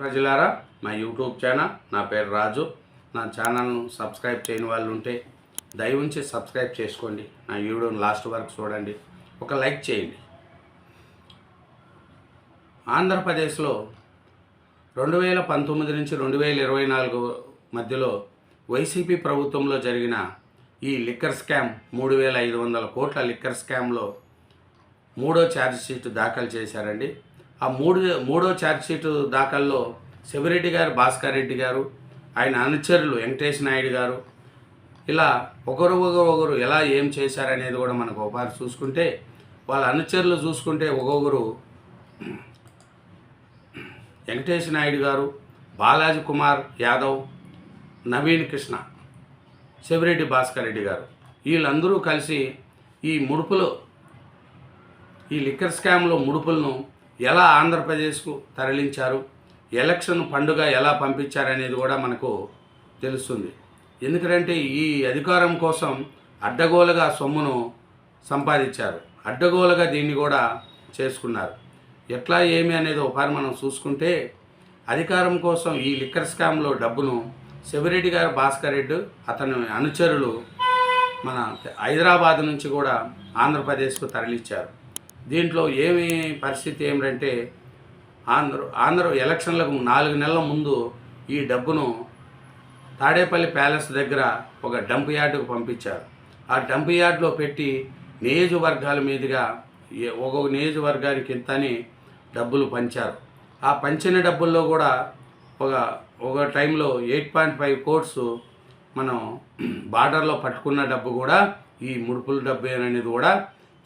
ప్రజలారా మా YouTube channel నా పేరు రాజు. నా ఛానల్ను సబ్స్క్రైబ్ చేయని వాళ్ళు ఉంటే దయవుంచి సబ్స్క్రైబ్ చేసుకోండి. నా వీడియోని లాస్ట్ వరకు చూడండి. ఒక లైక్ చేయండి. ఆంధ్రప్రదేశ్లో రెండు వేల పంతొమ్మిది నుంచి రెండు వేల ఇరవై నాలుగు మధ్యలో వైసీపీ ప్రభుత్వంలో జరిగిన ఈ లిక్కర్ స్కామ్ మూడు వేల ఐదు వందల కోట్ల లిక్కర్ స్కామ్లో మూడో ఛార్జ్ షీట్ దాఖలు చేశారండి. ఆ మూడు మూడో ఛార్జ్షీట్ దాఖల్లో శివరెడ్డి గారు భాస్కర్ రెడ్డి గారు ఆయన అనుచరులు వెంకటేష్ నాయుడు గారు ఇలా ఒకరు ఒకరు ఒకరు ఎలా ఏం చేశారనేది కూడా మనకు ఒకసారి చూసుకుంటే వాళ్ళ అనుచరులు చూసుకుంటే ఒక్కొక్కరు వెంకటేష్ నాయుడు గారు బాలాజీ కుమార్ యాదవ్ నవీన్ కృష్ణ శివరెడ్డి భాస్కర్ రెడ్డి గారు. వీళ్ళందరూ కలిసి ఈ ముడుపులు ఈ లిక్కర్ స్కామ్లో ముడుపులను ఎలా ఆంధ్రప్రదేశ్కు తరలించారు ఎలక్షన్ పండుగ ఎలా పంపించారనేది కూడా మనకు తెలుస్తుంది. ఎందుకంటే ఈ అధికారం కోసం అడ్డగోలుగా సొమ్మును సంపాదించారు. అడ్డగోలుగా దీన్ని కూడా చేసుకున్నారు. ఎట్లా ఏమి అనేది ఒకసారి మనం చూసుకుంటే అధికారం కోసం ఈ లిక్కర్ స్కామ్లో డబ్బును శివరెడ్డి గారు భాస్కర్ రెడ్డి అతని అనుచరులు మన హైదరాబాద్ నుంచి కూడా ఆంధ్రప్రదేశ్కు తరలించారు. దీంట్లో ఏమి పరిస్థితి ఏమిటంటే ఆంధ్ర ఆంధ్ర ఎలక్షన్లకు నాలుగు నెలల ముందు ఈ డబ్బును తాడేపల్లి ప్యాలెస్ దగ్గర ఒక డంప్ యార్డుకు పంపించారు. ఆ డంప్ యార్డ్లో పెట్టి నియోజకవర్గాల మీదుగా ఒక్కొక్క నియోజకవర్గానికి ఇంతని డబ్బులు పంచారు. ఆ పంచిన డబ్బుల్లో కూడా ఒక ఒక టైంలో ఎయిట్ పాయింట్ ఫైవ్ కోట్స్ మనం బార్డర్లో పట్టుకున్న డబ్బు కూడా ఈ ముడుపుల డబ్బు అనేది కూడా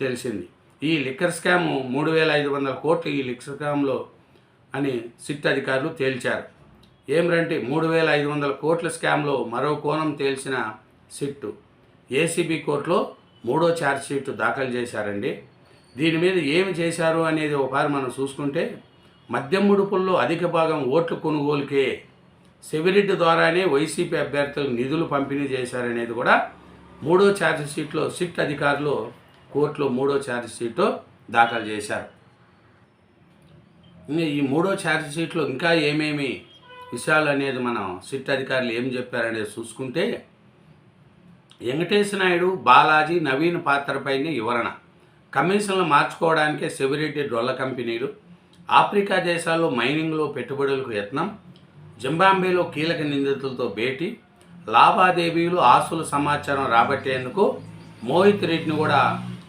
తెలిసింది. ఈ లిక్కర్ స్కామ్ మూడు వేల ఐదు వందల కోట్లు ఈ లిక్కర్ స్కామ్లో అని సిట్ అధికారులు తేల్చారు. ఏమిటంటే మూడు వేల ఐదు వందల కోట్ల స్కామ్లో మరో కోణం తేల్చిన సిట్టు. ఏసీబీ కోర్టులో మూడో ఛార్జ్షీట్ దాఖలు చేశారండి. దీని మీద ఏమి చేశారు అనేది ఒకసారి మనం చూసుకుంటే మద్యం ముడుపుల్లో అధిక భాగం ఓట్లు కొనుగోలుకే సెవిరెడ్డి ద్వారానే వైసీపీ అభ్యర్థులకు నిధులు పంపిణీ చేశారనేది కూడా మూడో ఛార్జ్షీట్లో సిట్ అధికారులు కోర్టులో మూడో ఛార్జ్షీట్ దాఖలు చేశారు. ఈ మూడో ఛార్జ్షీట్లో ఇంకా ఏమేమి విషయాలు అనేది మనం సిట్ అధికారులు ఏం చెప్పారనేది చూసుకుంటే వెంకటేశ్వర నాయుడు బాలాజీ నవీన్ పాత్రపైనే వివరణ. కమిషన్లు మార్చుకోవడానికే సెవిరెడ్డి డొల్ల కంపెనీలు ఆఫ్రికా దేశాల్లో మైనింగ్లో పెట్టుబడులకు యత్నం జింబాంబేలో కీలక నిందితులతో భేటీ లావాదేవీలు ఆస్తుల సమాచారం రాబట్టేందుకు మోహిత్ రెడ్డిని కూడా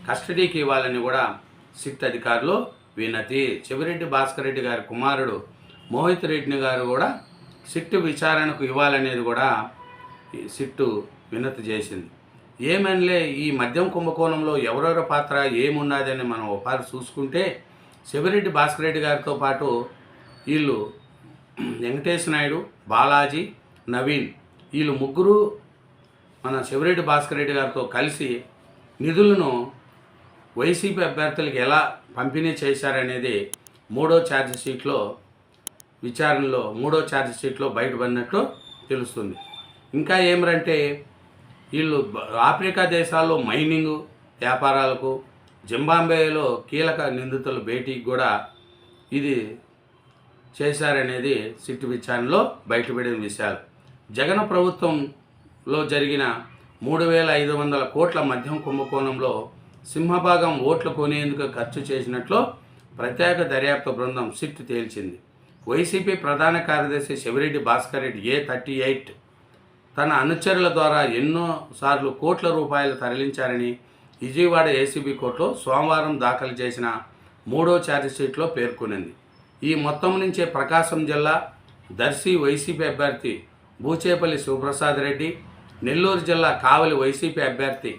కస్టడీకి ఇవ్వాలని కూడా సిట్ అధికారులు వినతి. చెవిరెడ్డి భాస్కర్ రెడ్డి గారి కుమారుడు మోహిత్ రెడ్డిని గారు కూడా సిట్టు విచారణకు ఇవ్వాలనేది కూడా సిట్టు వినతి చేసింది. ఏమనిలే ఈ మద్యం కుంభకోణంలో ఎవరెవరి పాత్ర ఏమున్నదని మనం ఒకసారి చూసుకుంటే శివరెడ్డి భాస్కర్ రెడ్డి గారితో పాటు వీళ్ళు వెంకటేశ్వర నాయుడు బాలాజీ నవీన్ వీళ్ళు ముగ్గురు మన శివరెడ్డి భాస్కర్ రెడ్డి గారితో కలిసి నిధులను వైసీపీ అభ్యర్థులకు ఎలా పంపిణీ చేశారనేది మూడో ఛార్జ్ షీట్లో విచారణలో మూడో ఛార్జ్ షీట్లో బయటపడినట్లు తెలుస్తుంది. ఇంకా ఏమరంటే వీళ్ళు ఆఫ్రికా దేశాల్లో మైనింగ్ వ్యాపారాలకు జింబాంబేలో కీలక నిందితుల భేటీకి కూడా ఇది చేశారనేది సిట్టు విచారణలో బయటపడిన విషయాలు. జగన్ ప్రభుత్వంలో జరిగిన మూడు వేల ఐదు వందల కోట్ల మద్యం కుంభకోణంలో సింహభాగం ఓట్లు కొనేందుకు ఖర్చు చేసినట్లు ప్రత్యేక దర్యాప్తు బృందం సిట్ తేల్చింది. వైసీపీ ప్రధాన కార్యదర్శి Sivareddy Bhaskar Reddy A thirty eight తన అనుచరుల ద్వారా ఎన్నోసార్లు కోట్ల రూపాయలు తరలించారని విజయవాడ ఏసీబీ కోర్టులో సోమవారం దాఖలు చేసిన మూడో ఛార్జ్షీట్లో పేర్కొనింది. ఈ మొత్తం నుంచే ప్రకాశం జిల్లా దర్శి వైసీపీ అభ్యర్థి బూచేపల్లి శివప్రసాద్ రెడ్డి నెల్లూరు జిల్లా కావలి వైసీపీ అభ్యర్థి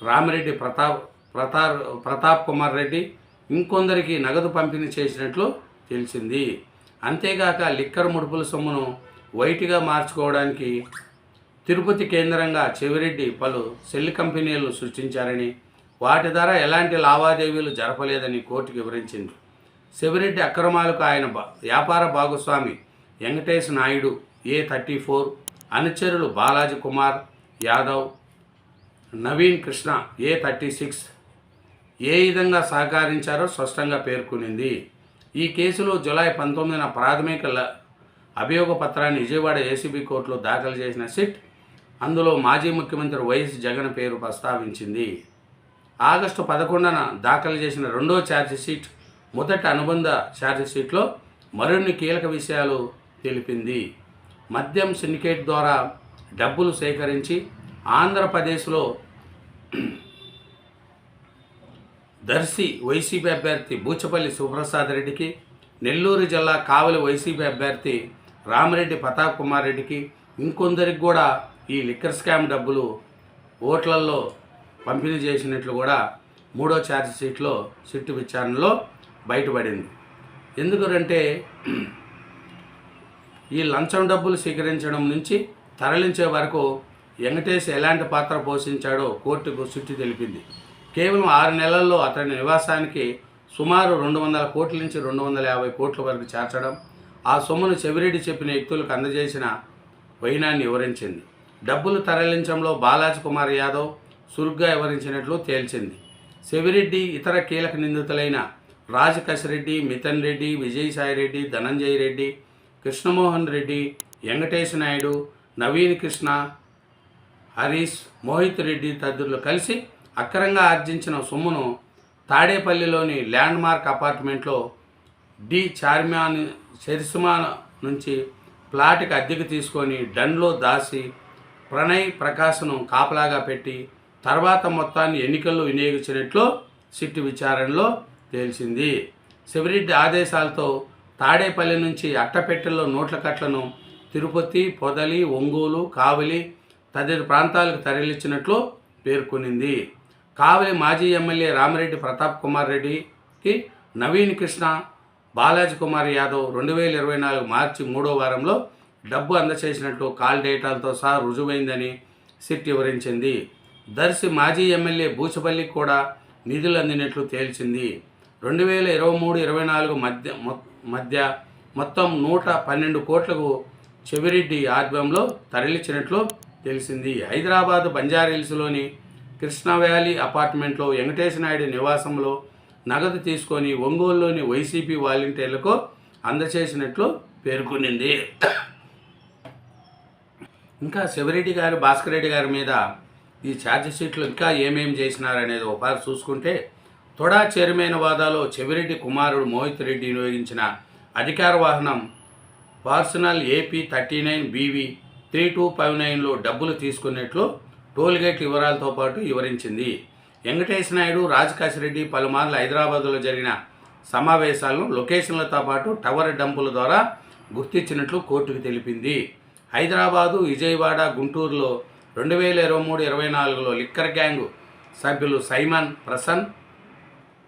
రామిరెడ్డి ప్రతాప్ ప్రతా ప్రతాప్ కుమార్ రెడ్డి ఇంకొందరికి నగదు పంపిణీ చేసినట్లు తెలిసింది. అంతేగాక లిక్కర్ ముడుపుల సొమ్మును వైట్గా మార్చుకోవడానికి తిరుపతి కేంద్రంగా చెవిరెడ్డి పలు సెల్ కంపెనీలు సృష్టించారని వాటి ద్వారా ఎలాంటి లావాదేవీలు జరపలేదని కోర్టు వివరించింది. చెవిరెడ్డి అక్రమాలకు ఆయన వ్యాపార భాగస్వామి Venkatesh Naidu A thirty four అనుచరులు Balaji Kumar Yadav Naveen Krishna A thirty six ఏ విధంగా సహకరించారో స్పష్టంగా పేర్కొనింది. ఈ కేసులో జులై పంతొమ్మిదిన ప్రాథమిక అభియోగ పత్రాన్ని విజయవాడ ఏసీబీ కోర్టులో దాఖలు చేసిన సిట్ అందులో మాజీ ముఖ్యమంత్రి వైఎస్ జగన్ పేరు ప్రస్తావించింది. ఆగస్టు పదకొండున దాఖలు చేసిన రెండో ఛార్జ్ షీట్ మొదటి అనుబంధ ఛార్జ్ షీట్లో మరిన్ని కీలక విషయాలు తెలిపింది. మద్యం సిండికేట్ ద్వారా డబ్బులు సేకరించి ఆంధ్రప్రదేశ్లో దర్శి వైసీపీ అభ్యర్థి బూచపల్లి సుప్రసాద్ రెడ్డికి నెల్లూరు జిల్లా కావలి వైసీపీ అభ్యర్థి రామిరెడ్డి ప్రతాప్ కుమార్ రెడ్డికి ఇంకొందరికి కూడా ఈ లిక్కర్ స్కామ్ డబ్బులు ఓట్లల్లో పంపిణీ చేసినట్లు కూడా మూడో ఛార్జ్ షీట్లో సిట్టు విచారణలో బయటపడింది. ఎందుకంటే ఈ లంచం డబ్బులు స్వీకరించడం నుంచి తరలించే వరకు వెంకటేష్ ఎలాంటి పాత్ర పోషించాడో కోర్టుకు చుట్టి తెలిపింది. కేవలం ఆరు నెలల్లో అతని నివాసానికి సుమారు రెండు వందల కోట్ల నుంచి రెండు వందల యాభై కోట్ల వరకు చేర్చడం ఆ సొమ్మును చెవిరెడ్డి చెప్పిన వ్యక్తులకు అందజేసిన వైనాన్ని వివరించింది. డబ్బులు తరలించడంలో బాలాజీ కుమార్ యాదవ్ సురుగ్గా వివరించినట్లు తేల్చింది. చెవిరెడ్డి ఇతర కీలక నిందితులైన రాజకశిరెడ్డి మితన్ రెడ్డి విజయసాయిరెడ్డి ధనంజయ రెడ్డి కృష్ణమోహన్ రెడ్డి వెంకటేశ్ నాయుడు నవీన్ కృష్ణ హరీష్ మోహిత్ రెడ్డి తదితరులు కలిసి అక్రంగా ఆర్జించిన సొమ్మును తాడేపల్లిలోని ల్యాండ్ మార్క్ అపార్ట్మెంట్లో డి చార్మాన్ చరిస్మా నుంచి ప్లాట్కి అద్దెకు తీసుకొని డన్లో దాసి ప్రణయ్ ప్రకాశ్ను కాపలాగా పెట్టి తర్వాత మొత్తాన్ని ఎన్నికల్లో వినియోగించినట్లు సిట్టు విచారణలో తేల్చింది. శివరెడ్డి ఆదేశాలతో తాడేపల్లి నుంచి అట్టపెట్టెల్లో నోట్ల కట్లను తిరుపతి పొదలి ఒంగోలు కావలి తదితర ప్రాంతాలకు తరలించినట్లు పేర్కొనింది. కావలి మాజీ ఎమ్మెల్యే రామిరెడ్డి ప్రతాప్ కుమార్ రెడ్డికి నవీన్ కృష్ణ బాలాజీ కుమార్ యాదవ్ రెండు వేల ఇరవై నాలుగు మార్చి మూడో వారంలో డబ్బు అందచేసినట్లు కాల్ డేటాలతో సహా రుజువైందని సిట్ వివరించింది. దర్శి మాజీ ఎమ్మెల్యే బూచపల్లికి కూడా నిధులు అందినట్లు తేల్చింది. రెండు వేల ఇరవై మూడు ఇరవై నాలుగు మధ్య మొ- మధ్య మొత్తం నూట పన్నెండు కోట్లకు చెవిరెడ్డి ఆధ్వర్యంలో తరలించినట్లు తెలిసింది. హైదరాబాద్ బంజారాహిల్స్లోని కృష్ణ వ్యాలీ అపార్ట్మెంట్లో వెంకటేశ నాయుడు నివాసంలో నగదు తీసుకొని ఒంగోలులోని వైసీపీ వాలంటీర్లకు అందచేసినట్లు పేర్కొనింది. ఇంకా శివరెడ్డి గారు భాస్కర్ రెడ్డి గారి మీద ఈ ఛార్జ్షీట్లు ఇంకా ఏమేమి చేసినారనేది ఒకసారి చూసుకుంటే తొడా చైర్మన్ వాదాలో చెవిరెడ్డి కుమారుడు మోహిత్ రెడ్డి వినియోగించిన అధికార వాహనం personal AP thirty nine BV three two five నైన్లో డబ్బులు తీసుకున్నట్లు టోల్గేట్ వివరాలతో పాటు వివరించింది. వెంకటేశ్ నాయుడు రాజకాశిరెడ్డి పలుమార్లు హైదరాబాద్లో జరిగిన సమావేశాలను లొకేషన్లతో పాటు టవర్ డంపుల ద్వారా గుర్తించినట్లు కోర్టుకు తెలిపింది. హైదరాబాదు విజయవాడ గుంటూరులో రెండు వేల ఇరవై మూడు ఇరవై నాలుగులో లిక్కర్ గ్యాంగ్ సభ్యులు సైమన్ ప్రసన్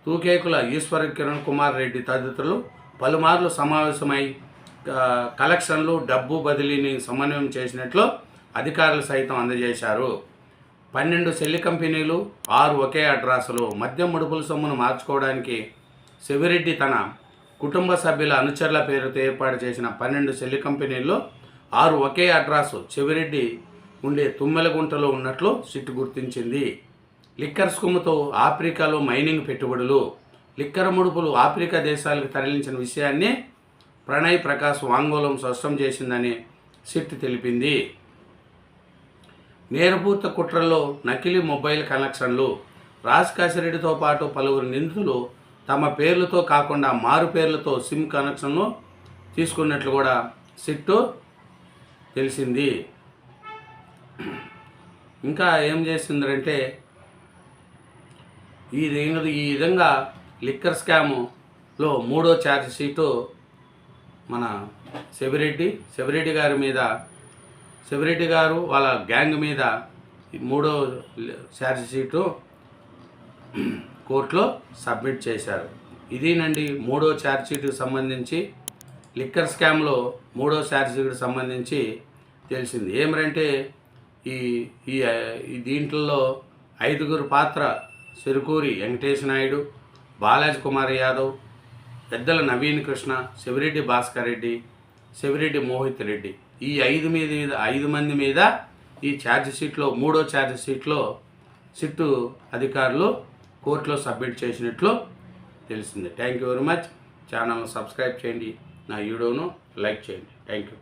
తూకేకుల ఈశ్వర కిరణ్ కుమార్ రెడ్డి తదితరులు పలుమార్లు సమావేశమై కలెక్షన్లు డబ్బు బదిలీని సమన్వయం చేసినట్లు అధికారులు సైతం అందజేశారు. పన్నెండు సెల్లి కంపెనీలు ఆరు ఒకే అడ్రాసులు. మద్యం ముడుపుల సొమ్మును మార్చుకోవడానికి శివిరెడ్డి తన కుటుంబ సభ్యుల అనుచరుల పేరుతో ఏర్పాటు చేసిన పన్నెండు సెల్లి కంపెనీల్లో ఆరు ఒకే అడ్రస్ చెవిరెడ్డి ఉండే తుమ్మెలగుంటలో ఉన్నట్లు సిట్ గుర్తించింది. లిక్కర్ స్కుమ్తో ఆఫ్రికాలో మైనింగ్ పెట్టుబడులు. లిక్కర్ ముడుపులు ఆఫ్రికా దేశాలకు తరలించిన విషయాన్ని ప్రణయ్ ప్రకాశ్ వాంగ్మూలం స్పష్టం చేసిందని సిట్ తెలిపింది. నేరపూర్త కుట్రల్లో నకిలీ మొబైల్ కనెక్షన్లు. రాజ్ కాసిరెడ్డితో పాటు పలువురు నిందితులు తమ పేర్లతో కాకుండా మారు పేర్లతో సిమ్ కనెక్షన్ను తీసుకున్నట్లు కూడా సిట్టు తెలిసింది. ఇంకా ఏం చేసిందంటే ఈ ఈ విధంగా లిక్కర్ స్కాములో మూడో ఛార్జ్ షీటు మన శబిరెడ్డి శబిరెడ్డి గారి మీద శివిరెడ్డి గారు వాళ్ళ గ్యాంగ్ మీద మూడో ఛార్జ్ షీటు కోర్టులో సబ్మిట్ చేశారు. ఇదేనండి మూడో ఛార్జ్ షీట్కి సంబంధించి లిక్కర్ స్కామ్లో మూడో ఛార్జ్ షీట్కి సంబంధించి తెలిసింది. ఏమరంటే ఈ ఈ ఈ దీంట్లో ఐదుగురు పాత్ర సిరుకూరి వెంకటేష్ నాయుడు బాలాజీ కుమార్ యాదవ్ పెద్దల నవీన్ కృష్ణ శివిరెడ్డి భాస్కర్ రెడ్డి శివిరెడ్డి మోహిత్ రెడ్డి. ఈ ఐదు మీద మీద ఐదు మంది మీద ఈ ఛార్జ్ షీట్లో మూడో ఛార్జ్ షీట్లో సిట్టు అధికారులు కోర్టులో సబ్మిట్ చేసినట్లు తెలిసింది. థ్యాంక్ యూ వెరీ మచ్ ఛానల్ను సబ్స్క్రైబ్ చేయండి. నా వీడియోను లైక్ చేయండి. Thank you